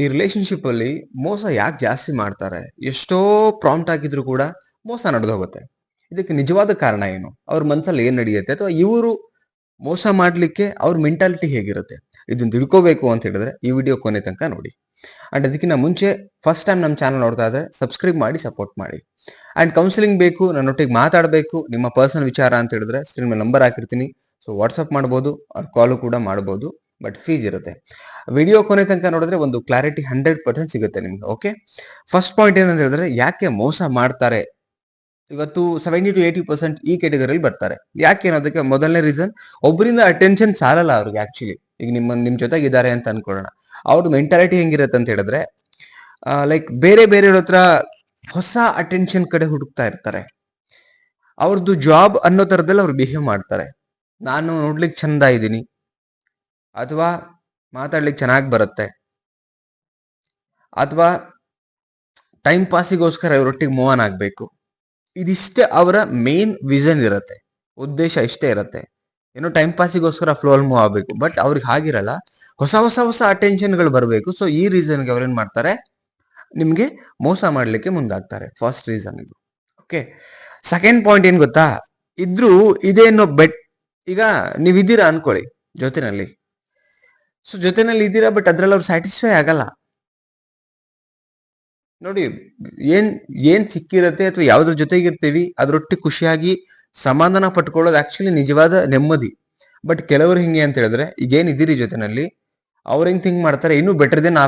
ಈ ರಿಲೇಶನ್ಶಿಪ್ ಅಲ್ಲಿ ಮೋಸ ಯಾಕೆ ಜಾಸ್ತಿ ಮಾಡ್ತಾರೆ? ಎಷ್ಟೋ ಪ್ರಾಂಪ್ಟ್ ಆಗಿದ್ರು ಕೂಡ ಮೋಸ ನಡೆದು ಹೋಗುತ್ತೆ. ಇದಕ್ಕೆ ನಿಜವಾದ ಕಾರಣ ಏನು? ಅವ್ರ ಮನಸ್ಸಲ್ಲಿ ಏನ್ ನಡೆಯುತ್ತೆ? ಅಥವಾ ಇವರು ಮೋಸ ಮಾಡ್ಲಿಕ್ಕೆ ಅವ್ರ ಮೆಂಟಾಲಿಟಿ ಹೇಗಿರುತ್ತೆ? ಇದನ್ನ ತಿಳ್ಕೋಬೇಕು ಅಂತ ಹೇಳಿದ್ರೆ ಈ ವಿಡಿಯೋ ಕೊನೆ ತನಕ ನೋಡಿ. ಅಂಡ್ ಅದಕ್ಕಿಂತ ಮುಂಚೆ ಫಸ್ಟ್ ಟೈಮ್ ನಮ್ಮ ಚಾನಲ್ ನೋಡ್ತಾ ಇದ್ರೆ ಸಬ್ಸ್ಕ್ರೈಬ್ ಮಾಡಿ ಸಪೋರ್ಟ್ ಮಾಡಿ. ಅಂಡ್ ಕೌನ್ಸಿಲಿಂಗ್ ಬೇಕು, ನನ್ನೊಟ್ಟಿಗೆ ಮಾತಾಡಬೇಕು, ನಿಮ್ಮ ಪರ್ಸನಲ್ ವಿಚಾರ ಅಂತ ಹೇಳಿದ್ರೆ ಸ್ಕ್ರೀನ್ ಮೇಲೆ ನಂಬರ್ ಹಾಕಿರ್ತೀನಿ. ಸೊ ವಾಟ್ಸಪ್ ಮಾಡ್ಬೋದು ಅವ್ರ ಕಾಲು ಕೂಡ ಮಾಡ್ಬೋದು. ಬಟ್ ಫೀಸ್ ಇರುತ್ತೆ. ವಿಡಿಯೋ ಕೊನೆ ತನಕ ನೋಡಿದ್ರೆ ಒಂದು ಕ್ಲಾರಿಟಿ ಹಂಡ್ರೆಡ್ ಪರ್ಸೆಂಟ್ ಸಿಗುತ್ತೆ ನಿಮ್ಗೆ ಓಕೆ ಫಸ್ಟ್ ಪಾಯಿಂಟ್ ಏನಂತ ಹೇಳಿದ್ರೆ ಯಾಕೆ ಮೋಸ ಮಾಡ್ತಾರೆ? ಇವತ್ತು ಸೆವೆಂಟಿ ಟು ಏಯ್ಟಿ ಪರ್ಸೆಂಟ್ ಈ ಕೆಟಗರಿಯಲ್ಲಿ ಬರ್ತಾರೆ. ಯಾಕೆ ಅನ್ನೋದಕ್ಕೆ ಮೊದಲನೇ ರೀಸನ್ ಒಬ್ಬರಿಂದ ಅಟೆನ್ಷನ್ ಸಾಲಲ್ಲ ಅವ್ರಿಗೆ ಆಕ್ಚುಲಿ ಈಗ ನಿಮ್ಮ, ನಿಮ್ ಜೊತೆಗೆ ಇದ್ದಾರೆ ಅಂತ ಅನ್ಕೊಳ್ಳೋಣ. ಅವ್ರದ್ದು ಮೆಂಟಾಲಿಟಿ ಹೆಂಗಿರುತ್ತೆ ಅಂತ ಹೇಳಿದ್ರೆ ಲೈಕ್ ಬೇರೆ ಬೇರೆಯವ್ರ ಹತ್ರ ಹೊಸ ಅಟೆನ್ಷನ್ ಕಡೆ ಹುಡುಕ್ತಾ ಇರ್ತಾರೆ. ಅವ್ರದ್ದು ಜಾಬ್ ಅನ್ನೋ ತರದಲ್ಲಿ ಅವ್ರು ಬಿಹೇವ್ ಮಾಡ್ತಾರೆ. ನಾನು ನೋಡ್ಲಿಕ್ಕೆ ಚಂದ ಇದ್ದೀನಿ ಅಥವಾ ಮಾತಾಡ್ಲಿಕ್ಕೆ ಚೆನ್ನಾಗಿ ಬರುತ್ತೆ. ಅಥವಾ ಟೈಮ್ ಪಾಸಿಗೋಸ್ಕರ ಇವರೊಟ್ಟಿಗೆ ಮೂವ್ ಆನ್ ಆಗಬೇಕು. ಇದಿಷ್ಟೇ ಅವರ ಮೇನ್ ವಿಷನ್ ಇರುತ್ತೆ. ಉದ್ದೇಶ ಇಷ್ಟೇ ಇರುತ್ತೆ. ಏನೋ ಟೈಮ್ ಪಾಸಿಗೋಸ್ಕರ ಫ್ಲೋಲ್ ಮೂವ್ ಆಗಬೇಕು. ಬಟ್ ಅವ್ರಿಗೆ ಹಾಗಿರಲ್ಲ. ಹೊಸ ಹೊಸ ಹೊಸ ಅಟೆನ್ಷನ್ಗಳು ಬರಬೇಕು. ಸೊ ಈ ರೀಸನ್ಗೆ ಅವ್ರೇನ್ ಮಾಡ್ತಾರೆ? ನಿಮಗೆ ಮೋಸ ಮಾಡಲಿಕ್ಕೆ ಮುಂದಾಗ್ತಾರೆ. ಫಸ್ಟ್ ರೀಸನ್ ಇದು. ಓಕೆ ಸೆಕೆಂಡ್ ಪಾಯಿಂಟ್ ಏನು ಗೊತ್ತಾ? ಇದ್ರೂ ಇದೇನೋ ಬೆಟ್ ಈಗ ನೀವಿದ್ದೀರಾ ಅನ್ಕೊಳ್ಳಿ ಜೊತೆನಲ್ಲಿ ಸೊ ಜೊತೆನಲ್ಲಿ ಇದ್ದೀರಾ ಬಟ್ ಅದ್ರಲ್ಲಿ ಅವ್ರು ಸ್ಯಾಟಿಸ್ಫೈ ಆಗಲ್ಲ. ನೋಡಿ, ಏನ್ ಏನ್ ಸಿಕ್ಕಿರತ್ತೆ ಅಥವಾ ಯಾವ್ದ್ರ ಜೊತೆಗಿರ್ತೀವಿ ಅದ್ರೊಟ್ಟಿಗೆ ಖುಷಿಯಾಗಿ ಸಮಾಧಾನ ಪಟ್ಕೊಳ್ಳೋದು ಆಕ್ಚುಲಿ ನಿಜವಾದ ನೆಮ್ಮದಿ. ಬಟ್ ಕೆಲವರು ಹಿಂಗೆ ಅಂತ ಹೇಳಿದ್ರೆ ಈಗ ಏನ್ ಇದ್ದೀರಿ ಜೊತೆನಲ್ಲಿ, ಅವ್ರ ಹೆಂಗ್ ಥಿಂಕ್ ಮಾಡ್ತಾರೆ, ಇನ್ನೂ ಬೆಟರ್ ದೆನ್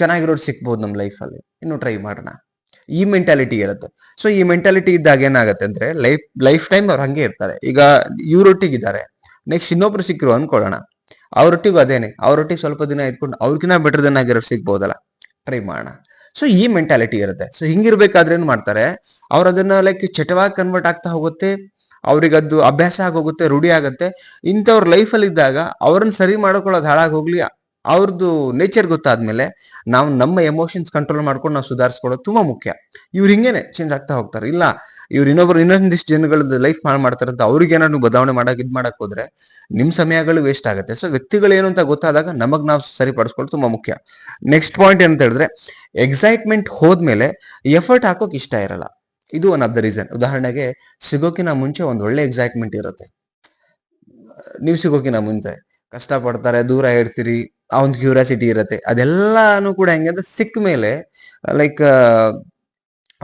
ಚೆನ್ನಾಗಿರೋರು ಸಿಕ್ಬೋದು ನಮ್ಮ ಲೈಫಲ್ಲಿ ಇನ್ನು ಟ್ರೈ ಮಾಡೋಣ. ಈ ಮೆಂಟಾಲಿಟಿ ಇರುತ್ತೆ. ಸೊ ಈ ಮೆಂಟಾಲಿಟಿ ಇದ್ದಾಗ ಏನಾಗುತ್ತೆ ಅಂದ್ರೆ ಲೈಫ್ ಲೈಫ್ ಟೈಮ್ ಅವ್ರು ಹಂಗೆ ಇರ್ತಾರೆ. ಈಗ ಇವ್ರೊಟ್ಟಿಗಿದ್ದಾರೆ. ನೆಕ್ಸ್ಟ್ ಇನ್ನೊಬ್ರು ಸಿಕ್ಕಿರು ಅನ್ಕೊಳ್ಳೋಣ. ಅವ್ರೊಟ್ಟಿಗೂ ಅದೇನೆ ಅವ್ರೊಟ್ಟಿಗೆ ಸ್ವಲ್ಪ ದಿನ ಇದ್ಕೊಂಡು ಅವ್ರಿಗಿನ್ನ ಬೆಟರ್ ದನ್ ಆಗಿರೋ ಸಿಗ್ಬೋದಲ್ಲ? ಟ್ರೈ ಮಾಡೋಣ. ಸೊ ಈ ಮೆಂಟಾಲಿಟಿ ಇರುತ್ತೆ. ಸೊ ಹಿಂಗಿರ್ಬೇಕಾದ್ರೆ ಏನ್ ಮಾಡ್ತಾರೆ? ಅವ್ರ ಅದನ್ನ ಲೈಕ್ ಚಟವಾಗಿ ಕನ್ವರ್ಟ್ ಆಗ್ತಾ ಹೋಗುತ್ತೆ, ಅವ್ರಿಗೆ ಅದು ಅಭ್ಯಾಸ ಆಗೋಗುತ್ತೆ, ರೂಢಿ ಆಗುತ್ತೆ. ಇಂಥವ್ರ ಲೈಫಲ್ಲಿ ಇದ್ದಾಗ ಅವ್ರನ್ನ ಸರಿ ಮಾಡ್ಕೊಳ್ಳೋದು ಹಾಳಾಗಿ ಹೋಗ್ಲಿ ಅವ್ರದ್ದು ನೇಚರ್ ಗೊತ್ತಾದ್ಮೇಲೆ ನಾವು ನಮ್ಮ ಎಮೋಷನ್ಸ್ ಕಂಟ್ರೋಲ್ ಮಾಡ್ಕೊಂಡು ನಾವು ಸುಧಾರಿಸ್ಕೊಳ್ಳೋದು ತುಂಬಾ ಮುಖ್ಯ. ಇವ್ರು ಹಿಂಗೇನೆ ಚೇಂಜ್ ಆಗ್ತಾ ಹೋಗ್ತಾರೆ. ಇಲ್ಲ, ಇವ್ರು ಇನ್ನೊಬ್ರು ಇನ್ನೊಂದಿಷ್ಟು ಜನಗಳದ್ದು ಲೈಫ್ ಹಾಳು ಮಾಡ್ತಾರೆ ಅಂತ ಅವ್ರಿಗೆ ಏನಾದ್ರು ಬದಲಾವಣೆ ಮಾಡಕ್ ಇದ್ ಮಾಡಕ್ ಹೋದ್ರೆ ನಿಮ್ ಸಮಯಗಳು ವೇಸ್ಟ್ ಆಗುತ್ತೆ. ಸೊ ವ್ಯಕ್ತಿಗಳು ಏನು ಅಂತ ಗೊತ್ತಾದಾಗ ನಮಗ್ ನಾವು ಸರಿಪಡಿಸ್ಕೊಳ್ಳೋದು ತುಂಬಾ ಮುಖ್ಯ. ನೆಕ್ಸ್ಟ್ ಪಾಯಿಂಟ್ ಏನಂತ ಹೇಳಿದ್ರೆ ಎಕ್ಸೈಟ್ಮೆಂಟ್ ಹೋದ್ಮೇಲೆ ಎಫರ್ಟ್ ಹಾಕೋಕ್ ಇಷ್ಟ ಇರಲ್ಲ. ಇದು ಒನ್ ಆಫ್ ದ ರೀಸನ್ ಉದಾಹರಣೆಗೆ, ಸಿಗೋಕಿನ ಮುಂಚೆ ಒಂದು ಒಳ್ಳೆ ಎಕ್ಸೈಟ್ಮೆಂಟ್ ಇರುತ್ತೆ. ನೀವು ಸಿಗೋಕಿನ ಮುಂಚೆ ಕಷ್ಟ ಪಡ್ತಾರೆ ದೂರ ಇರ್ತೀರಿ ಆ ಒಂದು ಕ್ಯೂರಿಯಾಸಿಟಿ ಇರುತ್ತೆ. ಅದೆಲ್ಲಾನು ಕೂಡ ಹೆಂಗೆ ಅಂದ್ರೆ ಸಿಕ್ಕ ಮೇಲೆ ಲೈಕ್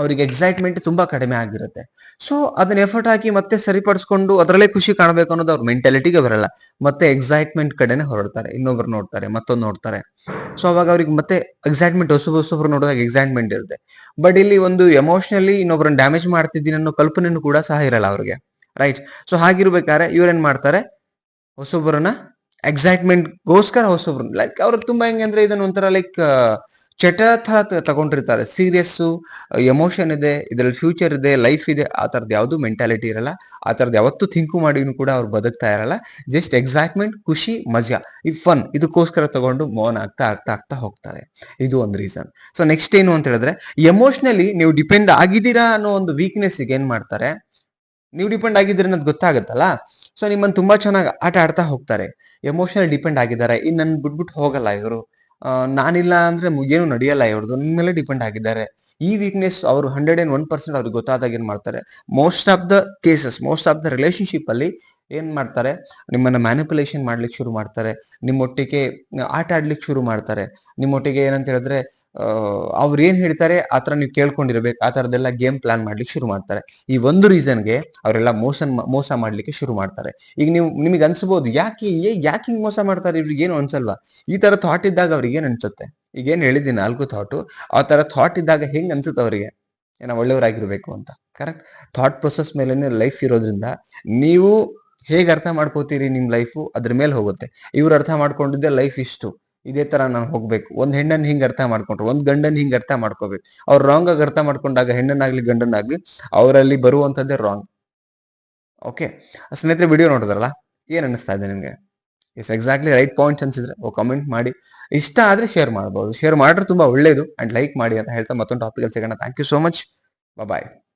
ಅವರಿಗೆ ಎಕ್ಸೈಟ್ಮೆಂಟ್ ತುಂಬಾ ಕಡಿಮೆ ಆಗಿರುತ್ತೆ. ಸೊ ಅದನ್ನ ಎಫರ್ಟ್ ಹಾಕಿ ಮತ್ತೆ ಸರಿಪಡಿಸ್ಕೊಂಡು ಅದರಲ್ಲೇ ಖುಷಿ ಕಾಣಬೇಕು ಅನ್ನೋದು ಅವ್ರ ಮೆಂಟಾಲಿಟಿಗೆ ಬರಲ್ಲ. ಮತ್ತೆ ಎಕ್ಸೈಟ್ಮೆಂಟ್ ಕಡೆನೆ ಹೊರಡ್ತಾರೆ. ಇನ್ನೊಬ್ರು ನೋಡ್ತಾರೆ, ಮತ್ತೊಂದು ನೋಡ್ತಾರೆ. ಸೊ ಅವಾಗ ಅವ್ರಿಗೆ ಮತ್ತೆ ಎಕ್ಸೈಟ್ಮೆಂಟ್ ಹೊಸ ಹೊಸಬ್ರು ನೋಡಿದಾಗ ಎಕ್ಸೈಟ್ಮೆಂಟ್ ಇರುತ್ತೆ. ಬಟ್ ಇಲ್ಲಿ ಒಂದು ಎಮೋಷನಲಿ ಇನ್ನೊಬ್ರನ್ನ ಡ್ಯಾಮೇಜ್ ಮಾಡ್ತಿದ್ದೀನಿ ಅನ್ನೋ ಕಲ್ಪನೆನೂ ಕೂಡ ಸಹ ಇರಲ್ಲ ಅವ್ರಿಗೆ. ರೈಟ್ ಸೊ ಹಾಗಿರ್ಬೇಕಾದ್ರೆ ಇವ್ರೇನ್ ಮಾಡ್ತಾರೆ? ಹೊಸೊಬ್ಬರನ್ನ ಎಕ್ಸೈಟ್ಮೆಂಟ್ಗೋಸ್ಕರ ಹೊಸೊಬ್ರು. ಲೈಕ್ ಅವ್ರು ತುಂಬಾ ಹೆಂಗೆ ಅಂದ್ರೆ ಇದನ್ನ ಒಂಥರ ಲೈಕ್ ಚಟ ಥರ ತಗೊಂಡಿರ್ತಾರೆ. ಸೀರಿಯಸ್ಸು, ಎಮೋಷನ್ ಇದೆ, ಇದ್ರಲ್ಲಿ ಫ್ಯೂಚರ್ ಇದೆ, ಲೈಫ್ ಇದೆ, ಆ ಥರದ್ದು ಯಾವ್ದು ಮೆಂಟಾಲಿಟಿ ಇರಲ್ಲ. ಆ ಥರದ್ದು ಯಾವತ್ತೂ ಥಿಂಕು ಮಾಡಿನೂ ಕೂಡ ಅವ್ರು ಬದುಕ್ತಾ ಇರಲ್ಲ. ಜಸ್ಟ್ ಎಕ್ಸೈಟ್ಮೆಂಟ್ ಖುಷಿ, ಮಜಾ. ಈ ಫನ್ ಇದಕ್ಕೋಸ್ಕರ ತಗೊಂಡು ಮೌನ ಆಗ್ತಾ ಆಗ್ತಾ ಆಗ್ತಾ ಹೋಗ್ತಾರೆ. ಇದು ಒಂದು ರೀಸನ್ ಸೊ ನೆಕ್ಸ್ಟ್ ಏನು ಅಂತ ಹೇಳಿದ್ರೆ ಎಮೋಷನಲಿ ನೀವು ಡಿಪೆಂಡ್ ಆಗಿದ್ದೀರಾ ಅನ್ನೋ ಒಂದು ವೀಕ್ನೆಸ್ ಏನು ಮಾಡ್ತಾರೆ? ನೀವು ಡಿಪೆಂಡ್ ಆಗಿದ್ದೀರ ಅನ್ನೋದು ಗೊತ್ತಾಗುತ್ತಲ್ಲ? ಸೊ ನಿಮ್ಮನ್ನು ತುಂಬಾ ಚೆನ್ನಾಗಿ ಆಟ ಆಡ್ತಾ ಹೋಗ್ತಾರೆ. ಎಮೋಷನಲ್ ಡಿಪೆಂಡ್ ಆಗಿದ್ದಾರೆ. ಇನ್ನು ನನ್ನ ಬಿಟ್ಬಿಟ್ಟು ಹೋಗಲ್ಲ ಇವರು. ನಾನಿಲ್ಲ ಅಂದ್ರೆ ಏನು ನಡೆಯಲ್ಲ ಇವ್ರದ್ದು. ನಿಮ್ಮ ಮೇಲೆ ಡಿಪೆಂಡ್ ಆಗಿದ್ದಾರೆ. ಈ ವೀಕ್ನೆಸ್ ಅವರು ಹಂಡ್ರೆಡ್ ಅಂಡ್ ಒನ್ ಪರ್ಸೆಂಟ್ ಅವ್ರಿಗೆ ಗೊತ್ತಾದಾಗ ಏನ್ ಮಾಡ್ತಾರೆ? Most of the cases most of the relationship ಅಲ್ಲಿ ಏನ್ ಮಾಡ್ತಾರೆ? ನಿಮ್ಮನ್ನ ಮ್ಯಾನಿಪುಲೇಷನ್ ಮಾಡ್ಲಿಕ್ಕೆ ಶುರು ಮಾಡ್ತಾರೆ. ನಿಮ್ಮೊಟ್ಟಿಗೆ ಆಟ ಆಡ್ಲಿಕ್ಕೆ ಶುರು ಮಾಡ್ತಾರೆ. ನಿಮ್ಮೊಟ್ಟಿಗೆ ಏನಂತ ಹೇಳಿದ್ರೆ ಅವ್ರು ಏನ್ ಹೇಳ್ತಾರೆ, ಆತರ ನೀವು ಕೇಳ್ಕೊಂಡಿರ್ಬೇಕು. ಆ ತರದೆಲ್ಲ ಗೇಮ್ ಪ್ಲಾನ್ ಮಾಡ್ಲಿಕ್ಕೆ ಶುರು ಮಾಡ್ತಾರೆ. ಈ ಒಂದು ರೀಸನ್ಗೆ ಅವರೆಲ್ಲ ಮೋಸ ಮೋಸ ಮಾಡ್ಲಿಕ್ಕೆ ಶುರು ಮಾಡ್ತಾರೆ. ಈಗ ನೀವು, ನಿಮಗೆ ಅನ್ಸ್ಬೋದು, ಯಾಕೆ ಯಾಕೆ ಹಿಂಗ್ ಮೋಸ ಮಾಡ್ತಾರೆ? ಇವ್ರಿಗೆ ಏನು ಅನ್ಸಲ್ವಾ? ಈ ತರ ಥಾಟ್ ಇದ್ದಾಗ ಅವ್ರಿಗೆ ಏನ್ ಅನ್ಸುತ್ತೆ? ಈಗ ಏನ್ ಹೇಳಿದ್ದೀನಿ ನಾಲ್ಕು ಥಾಟು ಆ ತರ ಥಾಟ್ ಇದ್ದಾಗ ಹೆಂಗ್ ಅನ್ಸುತ್ತೆ ಅವರಿಗೆ? ಏನೋ ಒಳ್ಳೆಯವರಾಗಿರ್ಬೇಕು ಅಂತ. ಕರೆಕ್ಟ್ ಥಾಟ್ ಪ್ರೊಸೆಸ್ ಮೇಲೆ ಲೈಫ್ ಇರೋದ್ರಿಂದ ನೀವು ಹೇಗೆ ಅರ್ಥ ಮಾಡ್ಕೋತೀರಿ ನಿಮ್ ಲೈಫು ಅದ್ರ ಮೇಲೆ ಹೋಗುತ್ತೆ. ಇವ್ರು ಅರ್ಥ ಮಾಡ್ಕೊಂಡಿದ್ದೆ ಲೈಫ್ ಇಷ್ಟು. ಇದೇ ತರ ನಾನು ಹೋಗ್ಬೇಕು. ಒಂದ್ ಹೆಣ್ಣನ್ ಹಿಂಗ್ ಅರ್ಥ ಮಾಡ್ಕೊಂಡ್ರು, ಒಂದ್ ಗಂಡನ್ ಹಿಂಗ್ ಅರ್ಥ ಮಾಡ್ಕೋಬೇಕು. ಅವ್ರು ರಾಂಗ್ ಆಗಿ ಅರ್ಥ ಮಾಡ್ಕೊಂಡಾಗ ಹೆಣ್ಣನಾಗ್ಲಿ ಗಂಡನಾಗ್ಲಿ ಅವರಲ್ಲಿ ಬರುವಂತದ್ದೇ ರಾಂಗ್ ಓಕೆ ಸ್ನೇಹಿತರೆ ವಿಡಿಯೋ ನೋಡಿದ್ರಲ್ಲ? ಏನ್ ಅನಿಸ್ತಾ ಇದೆ ನಿಮ್ಗೆ? ಎಸ್ ಎಕ್ಸಾಕ್ಟ್ಲಿ ರೈಟ್ ಪಾಯಿಂಟ್ಸ್ ಅನ್ಸಿದ್ರೆ, ಓ ಕಮೆಂಟ್ ಮಾಡಿ. ಇಷ್ಟ ಆದ್ರೆ ಶೇರ್ ಮಾಡ್ಬೋದು. ಶೇರ್ ಮಾಡಿದ್ರೆ ತುಂಬಾ ಒಳ್ಳೇದು. ಅಂಡ್ ಲೈಕ್ ಮಾಡಿ ಅಂತ ಹೇಳ್ತಾ ಮತ್ತೊಂದು ಟಾಪಿಕ್ ಸಿಗೋಣ. Thank you so much bye